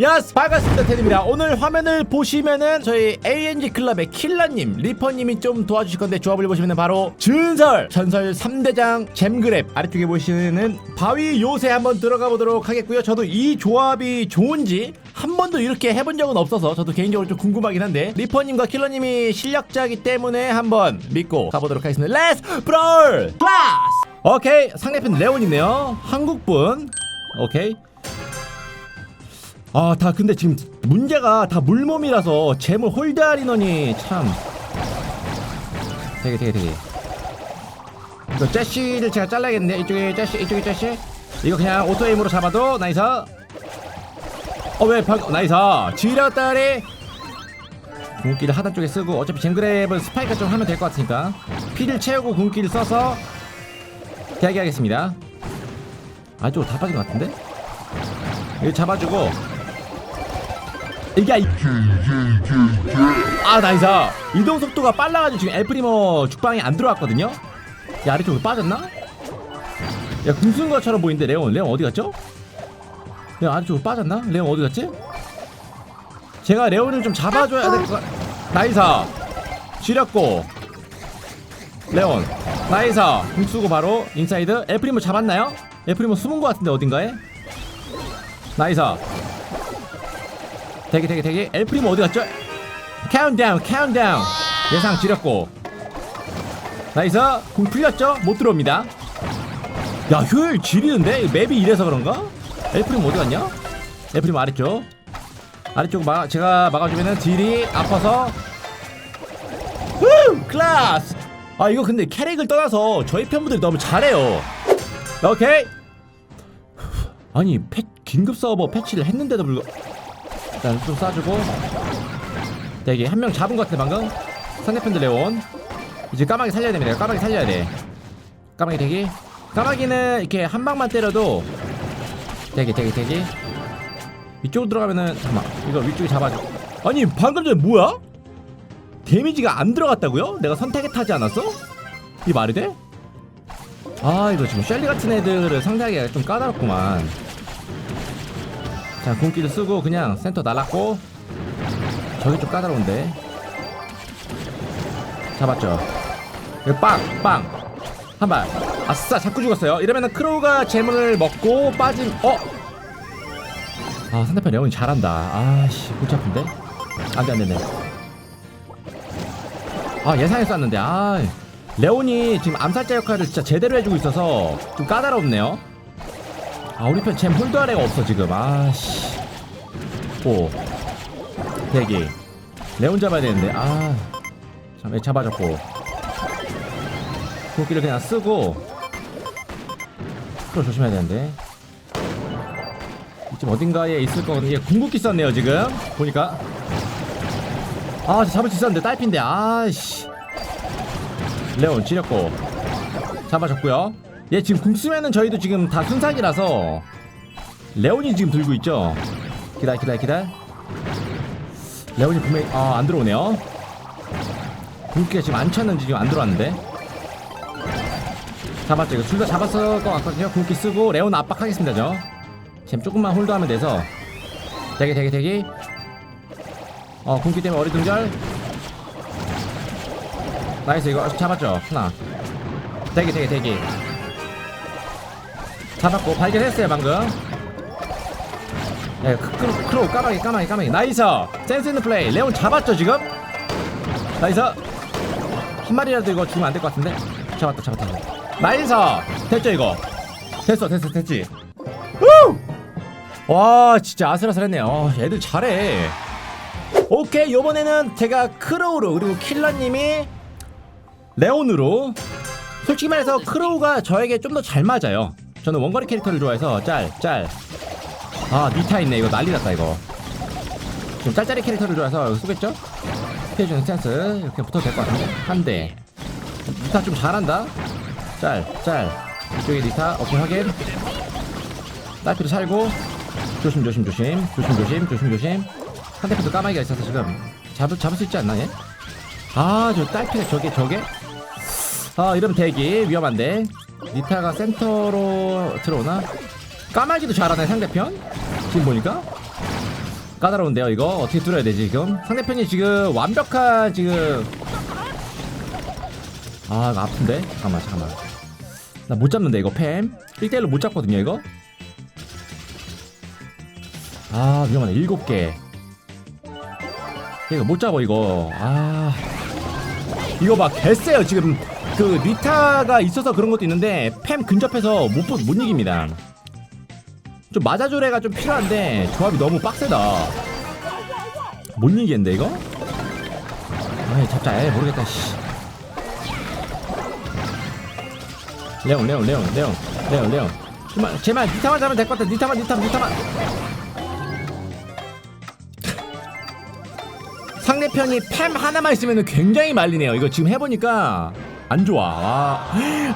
야스 반갑습니다 테드입니다. 오늘 화면을 보시면은 저희 ANG 클럽의 킬러님 리퍼님이 좀 도와주실 건데 조합을 보시면은 바로 전설 전설 3대장 잼그랩 아래쪽에 보시는 바위 요새 한번 들어가 보도록 하겠고요. 저도 이 조합이 좋은지 한 번도 이렇게 해본 적은 없어서 저도 개인적으로 좀 궁금하긴 한데 리퍼님과 킬러님이 실력자이기 때문에 한번 믿고 가보도록 하겠습니다. 렛츠 브롤 클라스 오케이 상대편 레온이네요. 한국분. 오케이 아, 다 근데 지금 문제가 다 물몸이라서 재물 홀드할 인원이 참. 되게 되게 되게. 이거 제시를 제가 잘라야겠는데? 이쪽에 제시 이쪽에 제시? 이거 그냥 오토에임으로 잡아도 나이스. 어왜 나이스. 지렸다리. 궁기를 하단 쪽에 쓰고 어차피 젠그랩은 스파이크 좀 하면 될 것 같으니까. 피를 채우고 궁기를 써서 대기하겠습니다. 아주 다 빠진 것 같은데? 이거 잡아주고 이게 이- 아 나이스 이동 속도가 빨라가지고 지금 엘프리머 죽방이 안 들어왔거든요 야 아래쪽으로 빠졌나? 야 궁쓴 것처럼 보이는데 레온 레온 어디 갔죠? 레온 아래쪽으로 빠졌나? 레온 어디 갔지? 제가 레온을 좀 잡아줘야 될 것 같... 나이스 지렸고 레온 나이스 궁 쓰고 바로 인사이드 엘프리머 잡았나요? 엘프리머 숨은 것 같은데 어딘가에? 나이스 대기 대기 대기. 엘프리모 어디 갔죠? 카운트다운 카운트다운 예상 지렸고. 나이스. 공 풀렸죠? 못 들어옵니다. 야 효율 지리는데? 맵이 이래서 그런가? 엘프리모 어디 갔냐? 엘프리모 아래쪽. 아래쪽 막 제가 막아주면은 딜이 아파서. 후! 클라스! 아 이거 근데 캐릭을 떠나서 저희 팬분들이 너무 잘해요. 오케이. 아니 패, 긴급 서버 패치를 했는데도 불구 일단 좀 쏴주고. 대기. 한명 잡은 것 같아 방금. 상대편들 레온. 이제 까마귀 살려야 됩니다. 까마귀 살려야 돼. 까마귀 대기. 까마귀는 이렇게 한 방만 때려도 대기 대기 대기. 이쪽으로 들어가면은 잠깐만. 이거 위쪽에 잡아줘. 아니 방금 전에 뭐야? 데미지가 안 들어갔다고요? 내가 선택에 타지 않았어? 이 말이 돼? 아 이거 지금 셸리 같은 애들을 상대하기가 좀 까다롭구만 자 궁기를 쓰고 그냥 센터 날랐고 저기 좀 까다로운데. 잡았죠? 빵빵. 한발. 아싸 자꾸 죽었어요. 이러면은 크로우가 재물을 먹고 빠진 어? 아 상대편 레온이 잘한다. 아씨 골치 아픈데? 안돼 안돼 안돼. 아 예상했었는데 아 레온이 지금 암살자 역할을 진짜 제대로 해주고 있어서 좀 까다롭네요 아 우리 편잼 홀드할 애가 없어 지금. 아씨. 오. 대기. 레온 잡아야 되는데. 아. 잠, 잡아줬고. 도끼를 그냥 쓰고. 프로 조심해야 되는데. 이쯤 어딘가에 있을 거거든요 궁극기 썼네요 지금. 보니까. 아 잡을 수 있었는데 딸핀데. 아씨. 레온 지렸고. 잡아줬고요 얘 지금 궁 쓰면은 저희도 지금 다 순삭이라서 레온이 지금 들고 있죠? 기다려 기다려 기다려. 레온이 분명히 아, 안 들어오네요. 궁기가 지금 안 찼는지 지금 안 들어왔는데. 잡았죠. 이거 둘 다 잡았을 것 같거든요. 궁기 쓰고 레온 압박하겠습니다 저. 지금 조금만 홀드하면 돼서. 대기 대기 대기. 어 궁기 때문에 어리둥절. 나이스 이거 잡았죠. 하나. 대기 대기 대기 잡았고 발견했어요 방금. 네, 크- 크로, 까마귀 까마귀 까마귀. 나이스 센스 있는 플레이. 레온 잡았죠 지금? 나이스 한 마리라도 이거 죽으면 안 될 것 같은데? 잡았다 잡았다. 나이스 됐죠 이거? 됐어 됐어 됐지? 우! 와 진짜 아슬아슬했네요. 어, 애들 잘해. 오케이 요번에는 제가 크로우로 그리고 킬러님이 레온으로. 솔직히 말해서 크로우가 저에게 좀 더 잘 맞아요 저는 원거리 캐릭터를 좋아해서 짤 짤. 아 니타 있네. 이거 난리 났다 이거. 지금 짤짤이 캐릭터를 좋아해서 쓰겠죠? 피해주는 스탠스. 이렇게 붙어도 될 것 같은데. 한대. 니타 좀 잘한다. 짤 짤. 이쪽에 니타 오케이 확인. 딸피도 살고. 조심 조심 조심. 조심 조심 조심 조심. 상대편도 까마귀가 있어서 지금 잡을 잡을 수 있지 않나 얘? 아 저 딸피가 저게 저게? 아 이러면 대기. 위험한데 니타가 센터로 들어오나? 까마귀도 잘하네 상대편. 지금 보니까. 까다로운데요 이거. 어떻게 뚫어야 되지 지금? 상대편이 지금 완벽한 지금 아 아픈데? 잠깐만 잠깐만. 나 못 잡는데 이거 팸? 1대1로 못 잡거든요 이거? 아 위험하네. 일곱 개. 이거 못 잡아 이거. 아. 이거 봐 개쎄요 지금 그 리타가 있어서 그런 것도 있는데 팸 근접해서 못, 보- 못 이깁니다. 좀 맞아조래가 좀 필요한데 조합이 너무 빡세다. 못 이기겠는데 이거? 아이 잡자. 에이 모르겠다 씨. 레온 레온 레온 레온 레온 레온 제발 제발 니타만 잡으면 될 것 같아. 니타만 니타만 니타만. 상대편이 팸 하나만 있으면 굉장히 말리네요. 이거 지금 해보니까 안 좋아. 와,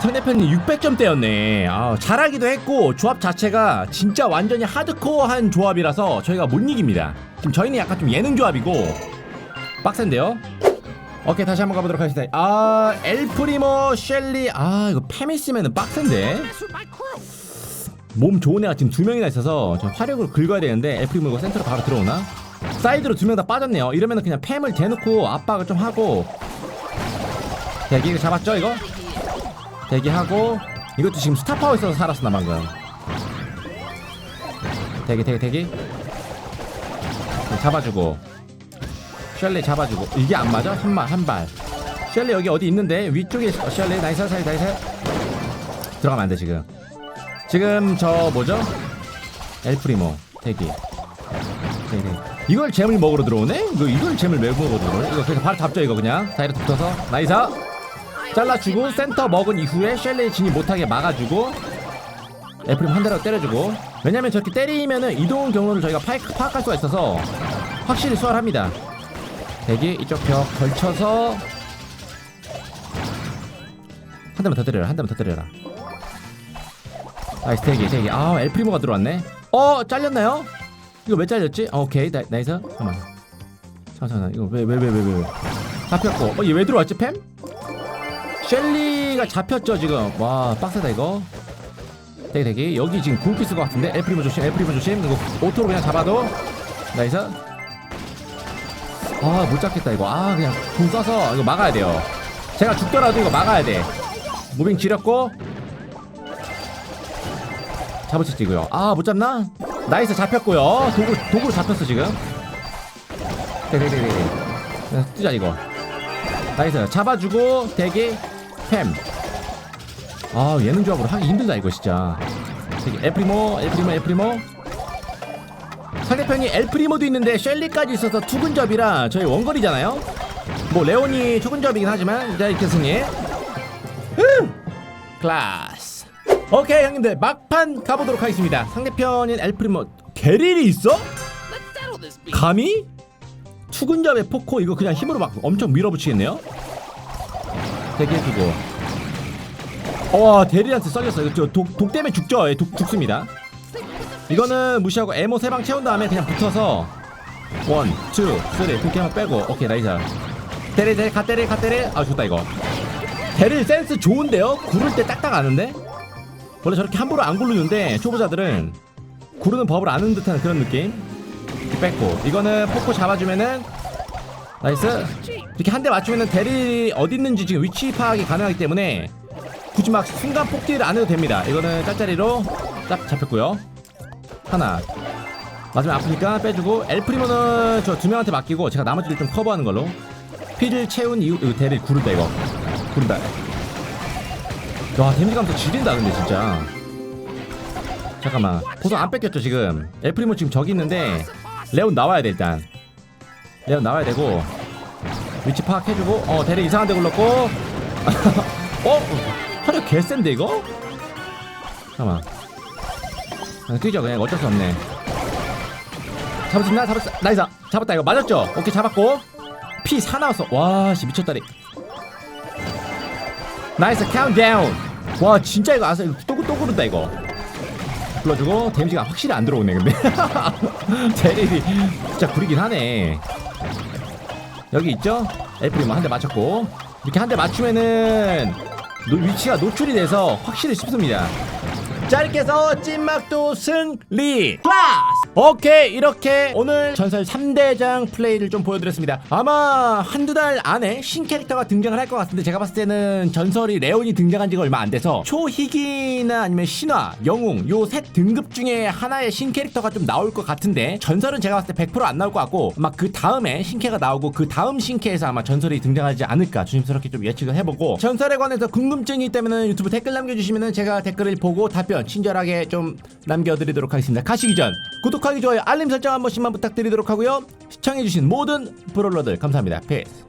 상대편이 600점대였네. 아, 잘하기도 했고 조합 자체가 진짜 완전히 하드코어한 조합이라서 저희가 못 이깁니다. 지금 저희는 약간 좀 예능 조합이고. 빡센데요? 오케이 다시 한번 가보도록 하겠습니다. 아 엘프리모 셸리. 아 이거 팸 있으면 빡센데. 몸 좋은 애가 지금 두 명이나 있어서 저 화력으로 긁어야 되는데 엘프리모 이거 센터로 바로 들어오나? 사이드로 두 명 다 빠졌네요. 이러면 그냥 팸을 대놓고 압박을 좀 하고 대기 이거 잡았죠 이거? 대기하고 이것도 지금 스타파워 있어서 살았어 나 방금 대기 대기 대기 네, 잡아주고 셜리 잡아주고 이게 안 맞아? 한발 한발 셜리 여기 어디 있는데 위쪽에 어, 셜리 나이스 사이 나이스 들어가면 안 돼 지금 지금 저 뭐죠? 엘프리모 대기 대기. 이걸 잼을 먹으러 들어오네? 이걸 잼을 왜 먹으러 들어오네? 이거 그냥 바로 잡죠 이거 그냥 사이로 붙어서 나이스 잘라주고 센터 먹은 이후에 셸리 진입 못하게 막아주고 애플림 한 대라도 때려주고. 왜냐면 저렇게 때리면은 이동 경로를 저희가 파악, 파악할 수가 있어서 확실히 수월합니다. 대기 이쪽 벽 걸쳐서 한 대만 더 때려라 한 대만 더 때려라. 나이스 대기 대기. 아 엘프리모가 들어왔네. 어 잘렸나요? 이거 왜 잘렸지? 어, 오케이 나, 나이스. 잠깐만. 잠깐만. 이거 왜 왜 왜 왜왜 잡혔고. 어 얘 왜 들어왔지 팸? 셸리가 잡혔죠 지금. 와 빡세다 이거. 대기 대기. 여기 지금 궁기 쓸것 같은데. 엘프리모 조심 엘프리모 조심. 이거 오토로 그냥 잡아도. 나이스. 아못 잡겠다 이거. 아 그냥 궁 써서 이거 막아야 돼요. 제가 죽더라도 이거 막아야 돼. 무빙 지렸고. 있고요. 아 못 잡나? 나이스 잡혔고요. 도구, 도구로 잡혔어 지금. 네, 뜨자 이거. 나이스. 잡아주고 대기 팸. 아 예능 조합으로 하기 힘들다 이거 진짜. 되게 엘프리모 엘프리모 엘프리모. 상대편이 엘프리모도 있는데 셸리까지 있어서 투근접이라 저희 원거리잖아요. 뭐 레온이 초근접이긴 하지만 이제 이렇게 승리. 음! 클라스. 오케이 형님들 막판 가보도록 하겠습니다. 상대편인 엘프리모 게릴이 있어? 감히? 투근접의 포코 이거 그냥 힘으로 막 엄청 밀어붙이겠네요. 대기해주고 와 대리한테 썰렸어. 이거 저 독, 독 때문에 죽죠? 예, 독 죽습니다. 이거는 무시하고 에모 세방 채운 다음에 그냥 붙어서 원, 투, 쓰리 독 한번 빼고. 오케이 나이스. 때리 때리 가 때리 가 때리 아 좋다 이거. 대릴 센스 좋은데요? 구를 때 딱딱 아는데? 원래 저렇게 함부로 안 구르는데 초보자들은 구르는 법을 아는 듯한 그런 느낌? 뺐고. 이거는 포코 잡아주면은 나이스. 이렇게 한 대 맞추면은 대리 어디 있는지 지금 위치 파악이 가능하기 때문에 굳이 막 순간 폭딜을 안 해도 됩니다. 이거는 짤짜리로 딱 잡혔고요. 하나. 맞으면 아프니까 빼주고 엘프리모는 저 두 명한테 맡기고 제가 나머지를 좀 커버하는 걸로. 피를 채운 이후 이거 대리 구른다 이거. 구른다. 와 데미지 감소 지린다 근데 진짜. 잠깐만. 보통 안 뺏겼죠 지금? 엘프리모 지금 저기 있는데 레온 나와야 돼 일단 레온 나와야 되고 위치 파악해주고 어 대리 이상한 데 굴렀고. 어? 화력 개센데 이거? 잠깐만. 아, 뛰죠 그냥. 어쩔 수 없네? 잡을 수 나이스. 잡았다 이거. 맞았죠? 오케이 잡았고. 피 4 나왔어. 와씨 미쳤다리. 나이스 카운트다운 와 진짜 이거 아서 또, 또 구른다 이거. 불러주고 데미지가 확실히 안 들어오네 근데. 대리이 진짜 구리긴 하네 여기 있죠? 애플이 한대 맞췄고. 이렇게 한 대 맞추면은 노- 위치가 노출이 돼서 확실히 쉽습니다. 자 이렇게 해서 찐막도 승리! 클라스 오케이 이렇게 오늘 전설 3대장 플레이를 좀 보여드렸습니다. 아마 한두 달 안에 신캐릭터가 등장을 할 것 같은데 제가 봤을 때는 전설이 레온이 등장한 지가 얼마 안 돼서 초희기나 아니면 신화, 영웅 요 셋 등급 중에 하나의 신캐릭터가 좀 나올 것 같은데 전설은 제가 봤을 때 100%안 나올 것 같고 아마 그 다음에 신캐가 나오고 그 다음 신캐에서 아마 전설이 등장하지 않을까 조심스럽게 좀 예측을 해보고 전설에 관해서 궁금증이 있다면 유튜브 댓글 남겨주시면 제가 댓글을 보고 답변 친절하게 좀 남겨드리도록 하겠습니다. 가시기 전 구독하기 좋아요 알림 설정 한 번씩만 부탁드리도록 하고요. 시청해주신 모든 브롤러들 감사합니다. 페이스